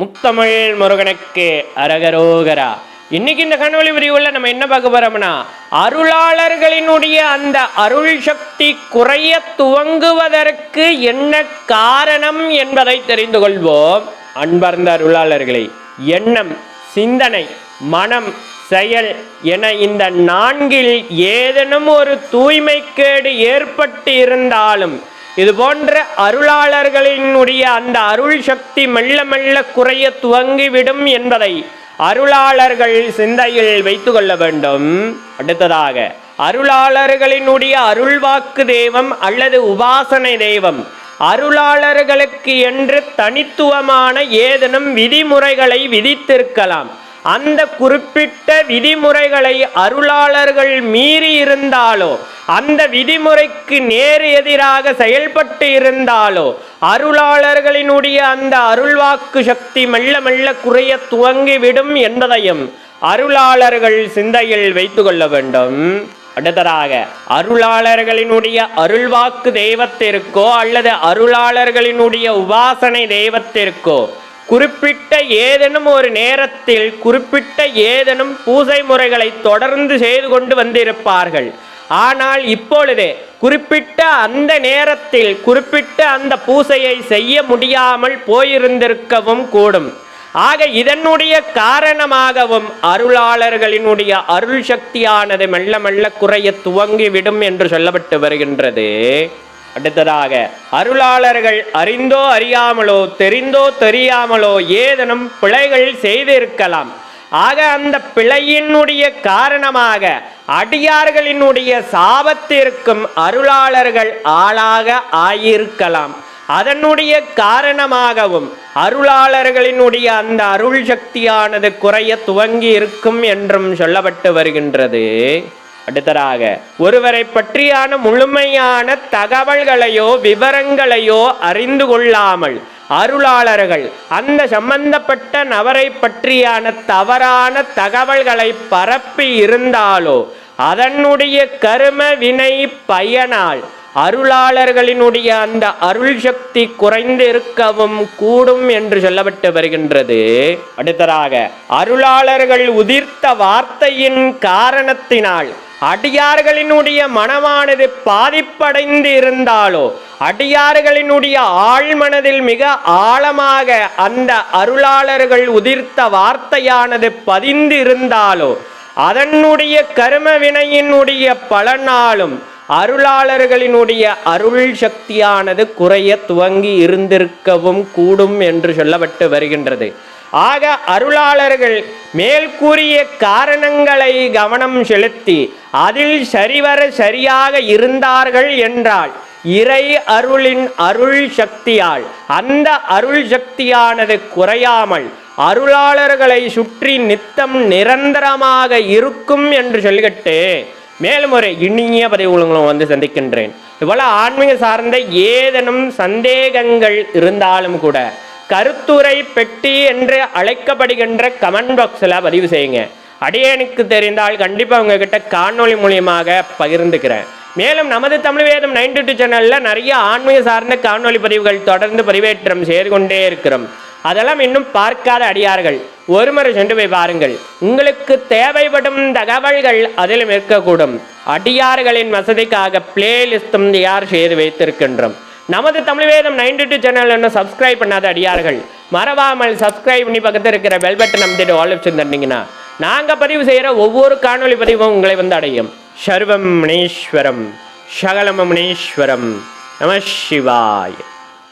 முத்தமிழ் முருகனுக்கு அரகரோகரா. இன்னைக்கு இந்த கனவழி விரிவுள்ள நம்ம என்ன பார்க்க போறோம்னா அருளாளர்களினுடைய அந்த அருள் சக்தி குறைய துவங்குவதற்கு என்ன காரணம் என்பதை தெரிந்து கொள்வோம். அன்பர்ந்த அருளாளர்களை எண்ணம் சிந்தனை மனம் செயல் என இந்த நான்கில் ஏதேனும் ஒரு தூய்மைக்கேடு ஏற்பட்டு இருந்தாலும் இது போன்ற அருளாளர்களினுடைய அந்த அருள் சக்தி மெல்ல மெல்ல குறைய துவங்கிவிடும் என்பதை அருளாளர்கள் சிந்தையில் வைத்து கொள்ள வேண்டும். அடுத்ததாக அருளாளர்களினுடைய அருள்வாக்கு தெய்வம் அல்லது உபாசனை தெய்வம். அருளாளர்களுக்கு என்று தனித்துவமான ஏதேனும் விதிமுறைகளை விதித்திருக்கலாம். அந்த குறிப்பிட்ட விதிமுறைகளை அருளாளர்கள் மீறி இருந்தாலோ அந்த விதிமுறைக்கு நேர் எதிராக செயல்பட்டு இருந்தாலோ அருளாளர்களினுடைய அந்த அருள்வாக்கு சக்தி மெல்ல மெல்ல குறைய துவங்கிவிடும் என்பதையும் அருளாளர்கள் சிந்தையில் வைத்து கொள்ள வேண்டும். அடுத்ததாக அருளாளர்களினுடைய அருள்வாக்கு தெய்வத்திற்கோ அல்லது அருளாளர்களினுடைய உபாசனை தெய்வத்திற்கோ குறிப்பிட்ட ஏதேனும் ஒரு நேரத்தில் குறிப்பிட்ட ஏதேனும் பூசை முறைகளை தொடர்ந்து செய்து கொண்டு வந்திருப்பார்கள். ஆனால் இப்பொழுது குறிப்பிட்ட அந்த நேரத்தில் குறிப்பிட்ட அந்த பூசையை செய்ய முடியாமல் போயிருந்திருக்கவும் கூடும். ஆக இதனுடைய காரணமாகவும் அருளாளர்களினுடைய அருள் சக்தியானது மெல்ல மெல்ல குறைய துவங்கிவிடும் என்று சொல்லப்பட்டு வருகின்றது. அடுத்ததாக அருளாளர்கள் அறிந்தோ அறியாமலோ தெரிந்தோ தெரியாமலோ ஏதேனும் பிழைகள் செய்திருக்கலாம். ஆக அந்த பிழையினுடைய காரணமாக அடியார்களினுடைய சாபத்திற்கும் அருளாளர்கள் ஆளாக ஆயிருக்கலாம். அதனுடைய காரணமாகவும் அருளாளர்களினுடைய அந்த அருள் சக்தியானது குறைய துவங்கி இருக்கும் என்றும் சொல்லப்பட்டு வருகின்றது. அடுத்ததாக ஒருவரை பற்றியான முழுமையான தகவல்களையோ விவரங்களையோ அறிந்து கொள்ளாமல் அருளாளர்கள் அந்த சம்பந்தப்பட்ட நபரை பற்றியான தவறான தகவல்களை பரப்பி இருந்தாலோ அதனுடைய கரும வினை பயனால் அருளாளர்களினுடைய அந்த அருள் சக்தி குறைந்து இருக்கவும் கூடும் என்று சொல்லப்பட்டு வருகின்றது. அடுத்ததாக அருளாளர்கள் உதிர்த்த வார்த்தையின் காரணத்தினால் அடியார்களினுடைய மனமானது பாதிப்படைந்து இருந்தாலோ அடியார்களினுடைய ஆழ்மனதில் மிக ஆழமாக அந்த அருளாளர்கள் உதிர்த்த வார்த்தையானது பதிந்து இருந்தாலோ அதனுடைய கரும வினையினுடைய பலனாலும் அருளாளர்களினுடைய அருள் சக்தியானது குறைய துவங்கி இருந்திருக்கவும் கூடும் என்று சொல்லப்பட்டு வருகின்றது. ஆக அருளாளர்கள் மேல்கூறிய காரணங்களை கவனம் செலுத்தி அதில் சரிவர சரியாக இருந்தார்கள் என்றால் இறை அருளின் அருள் சக்தியால் அந்த அருள் சக்தியானது குறையாமல் அருளாளர்களை சுற்றி நித்தம் நிரந்தரமாக இருக்கும் என்று சொல்லிக்கிட்டு மேலும் ஒரு இனிய பதிவுகளும் வந்து சந்திக்கின்றேன். இவ்வளவு ஆன்மீக சார்ந்த ஏதேனும் சந்தேகங்கள் இருந்தாலும் கூட கருத்துரை பெட்டி என்று அழைக்கப்படுகின்ற கமெண்ட் பாக்ஸில் பதிவு செய்யுங்க. அடியனுக்கு தெரிந்தால் கண்டிப்பாக உங்ககிட்ட காணொலி மூலியமாக பகிர்ந்துக்கிறேன். மேலும் நமது தமிழ் வேதம் நைன்டி டூ சேனலில் நிறைய ஆன்மீக சார்ந்த காணொலி பதிவுகள் தொடர்ந்து பதிவேற்றம் செய்து கொண்டே இருக்கிறோம். அதெல்லாம் இன்னும் பார்க்காத அடியார்கள். ஒரு முறை சென்று போய் பாருங்கள். உங்களுக்கு தேவைப்படும் தகவல்கள் அதிலும் இருக்கக்கூடும். அடியார்களின் வசதிக்காக பிளேலிஸ்டும் தயார் செய்து வைத்திருக்கின்றோம். நமது தமிழ் வேதம் நைன்டி டூ சேனல் இன்னும் சப்ஸ்கிரைப் பண்ணாத அடியார்கள் மறவாமல் சப்ஸ்கிரைப் பண்ணி பக்கத்தில் இருக்கிற பெல் பட்டன் அமைத்துட்டு ஆல் ஆப்ஷன் தந்தீங்கன்னா நாங்கள் பதிவு செய்கிற ஒவ்வொரு காணொளி பதிவும் உங்களை வந்து அடையும். சர்வம் முனீஸ்வரம் சகலம முனீஸ்வரம். நம சிவாய்.